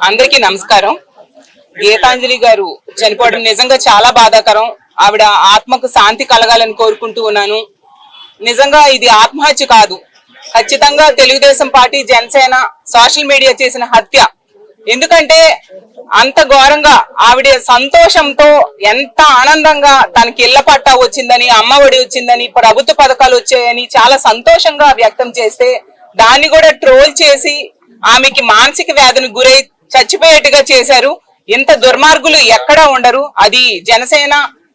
అందరికీ నమస్కారం. గీతాంజలి గారు చనిపోవడం నిజంగా చాలా బాధాకరం. ఆవిడ ఆత్మకు శాంతి కలగాలని కోరుకుంటూ ఉన్నాను. నిజంగా ఇది ఆత్మహత్య కాదు. ఖచ్చితంగా Telugu Desam party Janasena social media చేసిన హత్య. ఎందుకంటే అంత ఘోరంగా ఆవిడ సంతోషంతో ఎంత ఆనందంగా తనకి ఇళ్ళ పట్టా వచ్చిందని అమ్మఒడి వచ్చిందని ప్రభుత్వ పథకాలు వచ్చాయని చాలా సంతోషంగా వ్యక్తం చేస్తే దాన్ని కూడా ట్రోల్ చేసి ఆమెకి మానసిక వ్యాధిని గురై చచ్చిపోయేట్టుగా చేశారు. ఇంత దుర్మార్గులు ఎక్కడా ఉండరు. అది జనసేన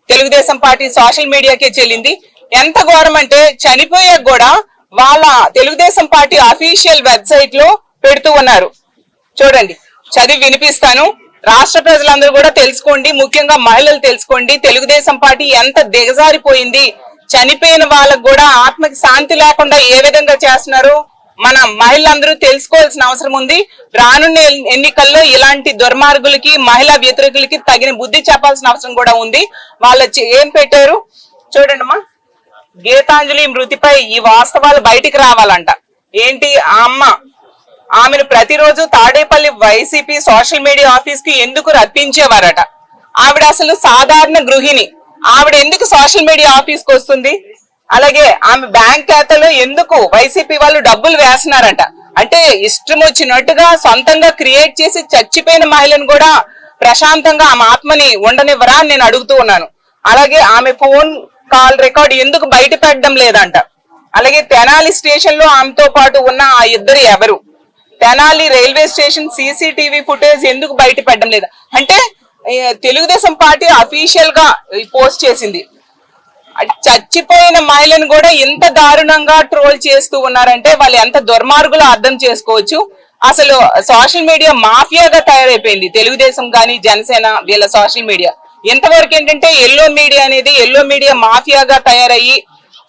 తెలుగుదేశం పార్టీ సోషల్ మీడియాకే చెల్లింది. ఎంత ఘోరం అంటే చనిపోయాక కూడా వాళ్ళ తెలుగుదేశం పార్టీ అఫీషియల్ వెబ్సైట్లో పెడుతూ ఉన్నారు. చూడండి చదివి వినిపిస్తాను. రాష్ట్ర ప్రజలందరూ కూడా తెలుసుకోండి. ముఖ్యంగా మహిళలు తెలుసుకోండి. తెలుగుదేశం పార్టీ ఎంత దిగజారిపోయింది. చనిపోయిన వాళ్ళకు కూడా ఆత్మకి శాంతి లేకుండా ఏ విధంగా చేస్తున్నారు మన మహిళలందరూ తెలుసుకోవాల్సిన అవసరం ఉంది. రానున్న ఎన్నికల్లో ఇలాంటి దుర్మార్గులకి మహిళా వ్యతిరేకులకి తగిన బుద్ధి చెప్పాల్సిన అవసరం కూడా ఉంది. వాళ్ళ ఏం పెట్టారు? చూడండి గీతాంజలి మృతిపై ఈ వాస్తవాలు బయటికి రావాలంట. ఏంటి? ఆ అమ్మ. ఆమెను ప్రతిరోజు తాడేపల్లి వైసీపీ సోషల్ మీడియా ఆఫీస్కి ఎందుకు రప్పించేవారట? ఆవిడ అసలు సాధారణ గృహిణి. ఆవిడ ఎందుకు సోషల్ మీడియా ఆఫీస్కి వస్తుంది? అలాగే ఆమె బ్యాంక్ ఖాతాలో ఎందుకు వైసీపీ వాళ్ళు డబ్బులు వేస్తున్నారంట. అంటే ఇష్టం వచ్చినట్టుగా సొంతంగా క్రియేట్ చేసి చచ్చిపోయిన మహిళను కూడా ప్రశాంతంగా ఆమె ఆత్మని ఉండనివ్వరా అని నేను అడుగుతూ ఉన్నాను. అలాగే ఆమె ఫోన్ కాల్ రికార్డ్ ఎందుకు బయట పెట్టడం లేదంట. అలాగే తెనాలి స్టేషన్లో ఆమెతో పాటు ఉన్న ఆ ఇద్దరు ఎవరు? Tenali railway station CCTV footage ఎందుకు బయట పెట్టడం లేదు? అంటే తెలుగుదేశం పార్టీ అఫీషియల్గా పోస్ట్ చేసింది. చచ్చిపోయిన మహిళను కూడా ఇంత దారుణంగా ట్రోల్ చేస్తూ ఉన్నారంటే వాళ్ళు ఎంత దుర్మార్గులు అర్థం చేసుకోవచ్చు. అసలు సోషల్ మీడియా మాఫియాగా తయారైపోయింది. తెలుగుదేశం కానీ జనసేన వీళ్ళ సోషల్ మీడియా. ఇంతవరకు ఏంటంటే ఎల్లో మీడియా అనేది ఎల్లో మీడియా మాఫియాగా తయారయ్యి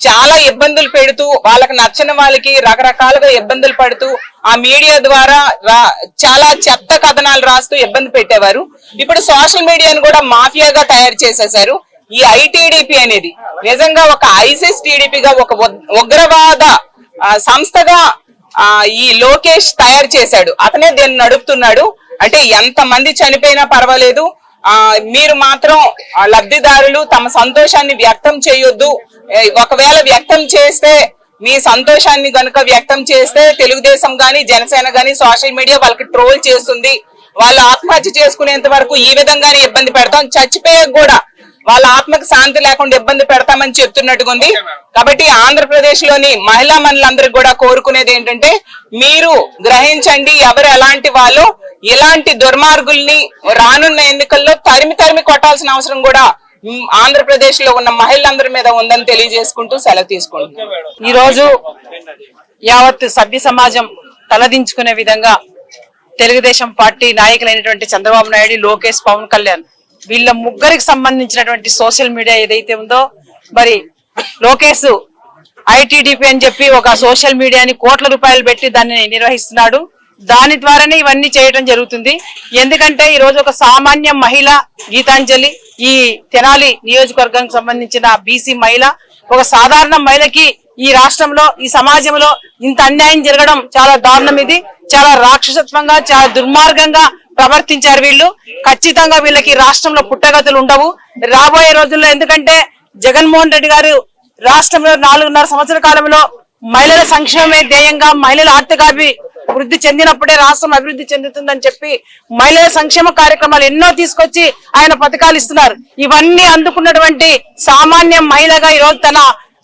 చాలా ఇబ్బందులు పెడుతూ వాళ్ళకి నచ్చని వాళ్ళకి రకరకాలుగా ఇబ్బందులు పడుతూ ఆ మీడియా ద్వారా చాలా చెత్త కథనాలు రాస్తూ ఇబ్బంది పెట్టేవారు. ఇప్పుడు సోషల్ మీడియాను కూడా మాఫియాగా తయారు చేసేశారు. ఈ ఐటీడీపీ అనేది నిజంగా ఒక ఐసిస్ టీడీపీగా ఒక ఉగ్రవాద సంస్థగా ఈ లోకేష్ తయారు చేశాడు. అతనే దీన్ని నడుపుతున్నాడు. అంటే ఎంత మంది చనిపోయినా పర్వాలేదు. ఆ మీరు మాత్రం లబ్ధిదారులు తమ సంతోషాన్ని వ్యక్తం చేయొద్దు. ఒకవేళ వ్యక్తం చేస్తే మీ సంతోషాన్ని గనుక వ్యక్తం చేస్తే తెలుగుదేశం గాని జనసేన గాని సోషల్ మీడియా వాళ్ళకి ట్రోల్ చేస్తుంది. వాళ్ళు ఆత్మహత్య చేసుకునేంత వరకు ఈ విధంగానే ఇబ్బంది పెడతాం. చచ్చిపోయాక కూడా వాళ్ళ ఆత్మకు శాంతి లేకుండా ఇబ్బంది పెడతామని చెప్తున్నట్టుగా ఉంది కాబట్టి ఆంధ్రప్రదేశ్లోని మహిళా మనులందరికీ కూడా కోరుకునేది ఏంటంటే మీరు గ్రహించండి ఎవరు ఎలాంటి వాళ్ళు ఇలాంటి దుర్మార్గుల్ని రానున్న ఎన్నికల్లో తరిమి తరిమి కొట్టాల్సిన అవసరం కూడా ఆంధ్రప్రదేశ్లో ఉన్న మహిళలందరి మీద ఉందని తెలియజేసుకుంటూ సెలవు తీసుకుంటున్నాను ఈ రోజు యావత్ సభ్య సమాజం తలదించుకునే విధంగా తెలుగుదేశం పార్టీ నాయకులైనటువంటి చంద్రబాబు నాయుడు లోకేష్ పవన్ కళ్యాణ్ వీళ్ళ ముగ్గురికి సంబంధించినటువంటి సోషల్ మీడియా ఏదైతే ఉందో మరి లోకేష్ ఐటీడీపీ అని చెప్పి ఒక సోషల్ మీడియాని కోట్ల రూపాయలు పెట్టి దాన్ని నిర్వహిస్తున్నాడు. దాని ద్వారానే ఇవన్నీ చేయడం జరుగుతుంది. ఎందుకంటే ఈ రోజు ఒక సామాన్య మహిళ గీతాంజలి ఈ తెనాలి నియోజకవర్గానికి సంబంధించిన బీసీ మహిళ ఒక సాధారణ మహిళకి ఈ రాష్ట్రంలో ఈ సమాజంలో ఇంత అన్యాయం జరగడం చాలా దారుణం ఇది. చాలా రాక్షసత్వంగా చాలా దుర్మార్గంగా ప్రవర్తించారు వీళ్ళు. ఖచ్చితంగా వీళ్ళకి రాష్ట్రంలో పుట్టగతులు ఉండవు. రాబోయే రోజుల్లో ఎందుకంటే జగన్మోహన్ రెడ్డి గారు రాష్ట్రంలో నాలుగున్నర సంవత్సర కాలంలో మహిళల సంక్షేమమే ధ్యేయంగా మహిళల ఆర్థికాభి వృద్ధి చెందినప్పుడే రాష్ట్రం అభివృద్ధి చెందుతుందని చెప్పి మహిళల సంక్షేమ కార్యక్రమాలు ఎన్నో తీసుకొచ్చి ఆయన పథకాలు ఇస్తున్నారు. ఇవన్నీ అందుకున్నటువంటి సామాన్య మహిళగా ఈ రోజు తన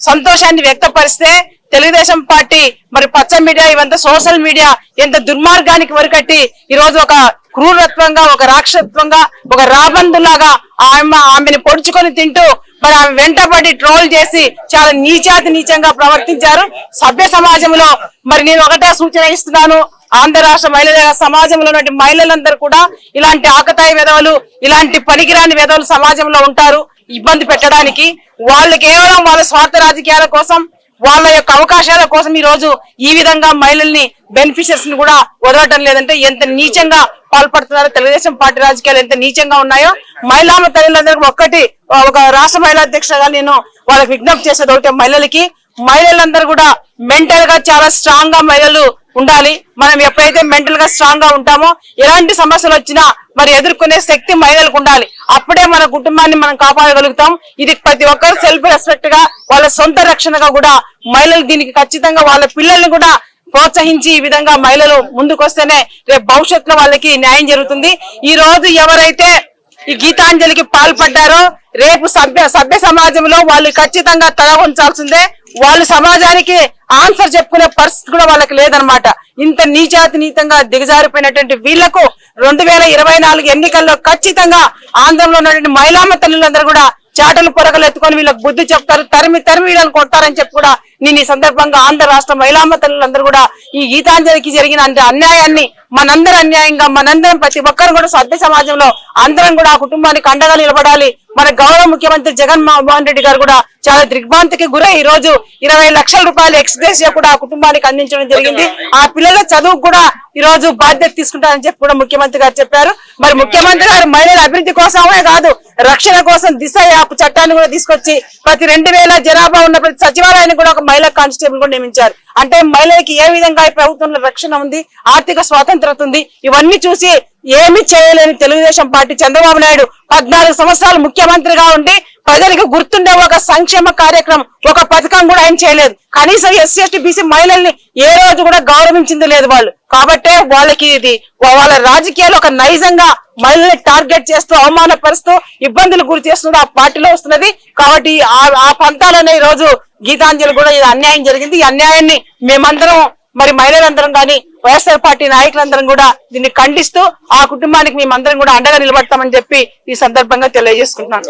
సంతోషాన్ని వ్యక్తపరిస్తే తెలుగుదేశం పార్టీ మరి పచ్చ మీడియా ఇవంతా సోషల్ మీడియా ఎంత దుర్మార్గానికి వరకట్టి ఈ రోజు ఒక క్రూరత్వంగా ఒక రాక్షసత్వంగా ఒక రాబందులాగా ఆమె ఆమెను పొడుచుకొని తింటూ మరి ఆమె వెంటబడి ట్రోల్ చేసి చాలా నీచాతి నీచంగా ప్రవర్తించారు. సభ్య సమాజంలో మరి నేను ఒకటే సూచన ఇస్తున్నాను. ఆంధ్ర రాష్ట్ర మహిళల సమాజంలో ఉన్నటువంటి మహిళలందరూ కూడా ఇలాంటి ఆకతాయి విధవలు ఇలాంటి పనికిరాని విధవలు సమాజంలో ఉంటారు. ఇబ్బంది పెట్టడానికి వాళ్ళు కేవలం వాళ్ళ స్వార్థ రాజకీయాల కోసం వాళ్ళ యొక్క అవకాశాల కోసం ఈ రోజు ఈ విధంగా మహిళల్ని బెనిఫిషియర్స్ని కూడా వదలటం లేదంటే ఎంత నీచంగా పాల్పడుతున్నారో? తెలుగుదేశం పార్టీ రాజకీయాలు ఎంత నీచంగా ఉన్నాయో? మహిళా తల్లులందరికీ ఒక్కటి ఒక రాష్ట్ర మహిళా అధ్యక్షుగా నేను వాళ్ళకి విజ్ఞప్తి చేసేది ఒకటి మహిళలకి మహిళలందరూ కూడా మెంటల్గా చాలా స్ట్రాంగ్గా మహిళలు ఉండాలి. మనం ఎప్పుడైతే మెంటల్గా స్ట్రాంగ్గా ఉంటామో ఎలాంటి సమస్యలు వచ్చినా మరి ఎదుర్కొనే శక్తి మహిళలకు ఉండాలి. అప్పుడే మన కుటుంబాన్ని మనం కాపాడగలుగుతాం. ఇది ప్రతి ఒక్కరు సెల్ఫ్ రెస్పెక్ట్గా వాళ్ళ సొంత రక్షణగా కూడా మహిళలు దీనికి ఖచ్చితంగా వాళ్ళ పిల్లల్ని కూడా ప్రోత్సహించి ఈ విధంగా మహిళలు ముందుకొస్తేనే రేపు భవిష్యత్తులో వాళ్ళకి న్యాయం జరుగుతుంది. ఈ రోజు ఎవరైతే ఈ గీతాంజలికి పాల్పడ్డారో రేపు సభ్య సభ్య సమాజంలో వాళ్ళు ఖచ్చితంగా తల ఉంచాల్సిందే వాళ్ళు సమాజానికి ఆన్సర్ చెప్పుకునే పరిస్థితి కూడా వాళ్ళకి లేదనమాట ఇంత నీచాతి నీతంగా దిగజారిపోయినటువంటి వీళ్ళకు రెండు వేల ఇరవై నాలుగు ఎన్నికల్లో ఖచ్చితంగా ఆంధ్రంలో ఉన్నటువంటి మహిళామ తల్లులందరూ కూడా చాటలు పొరగలు ఎత్తుకొని వీళ్ళకి బుద్ధి చెప్తారు తరిమి తరిమి వీళ్ళని కొడతారని చెప్పి కూడా నేను ఈ సందర్భంగా ఆంధ్ర రాష్ట్ర మహిళామ తల్లులందరూ కూడా ఈ గీతాంజలికి జరిగిన అన్యాయాన్ని మనందరం అన్యాయంగా మనందరం ప్రతి ఒక్కరు కూడా సభ్య సమాజంలో అందరం కూడా ఆ కుటుంబానికి అండగా నిలబడాలి. మన గౌరవ ముఖ్యమంత్రి జగన్ మోహన్ రెడ్డి గారు కూడా చాలా దిగ్భ్రాంతికి గురై ఈ రోజు ఇరవై లక్షల రూపాయలు ఎక్స్గ్రేసియా కూడా ఆ కుటుంబానికి అందించడం జరిగింది. ఆ పిల్లల చదువు కూడా ఈ రోజు బాధ్యత తీసుకుంటారని చెప్పి కూడా ముఖ్యమంత్రి గారు చెప్పారు. మరి ముఖ్యమంత్రి గారు మహిళల అభివృద్ధి కోసమే కాదు రక్షణ కోసం దిశ యాప్ చట్టాన్ని కూడా తీసుకొచ్చి ప్రతి రెండు వేల జనాభా ఉన్న ప్రతి సచివాలయాన్ని కూడా ఒక మహిళా కానిస్టేబుల్ కూడా నియమించారు. అంటే మహిళలకి ఏ విధంగా ప్రభుత్వంలో రక్షణ ఉంది ఆర్థిక స్వాతంత్రత ఉంది ఇవన్నీ చూసి ఏమి చేయలేని తెలుగుదేశం పార్టీ చంద్రబాబు నాయుడు పద్నాలుగు సంవత్సరాలు ముఖ్యమంత్రిగా ఉండి ప్రజలకు గుర్తుండే ఒక సంక్షేమ కార్యక్రమం ఒక పథకం కూడా ఆయన చేయలేదు. కనీసం ఎస్సీ ఎస్టీ బీసీ మహిళల్ని ఏ రోజు కూడా గౌరవించింది లేదు వాళ్ళు. కాబట్టే వాళ్ళకి ఇది వాళ్ళ రాజకీయాలు ఒక నైజంగా మహిళల్ని టార్గెట్ చేస్తూ అవమానపరుస్తూ ఇబ్బందులు గురి చేస్తున్నది ఆ పార్టీలో వస్తున్నది. కాబట్టి ఆ ఆ పంతాలనే ఈ రోజు గీతాంజలి కూడా ఇది అన్యాయం జరిగింది. ఈ అన్యాయాన్ని మేమందరం మరి మహిళలందరం కానీ వైఎస్ఆర్ పార్టీ నాయకులందరం కూడా దీన్ని ఖండిస్తూ ఆ కుటుంబానికి మేమందరం కూడా అండగా నిలబడతామని చెప్పి ఈ సందర్భంగా తెలియజేసుకుంటున్నాను.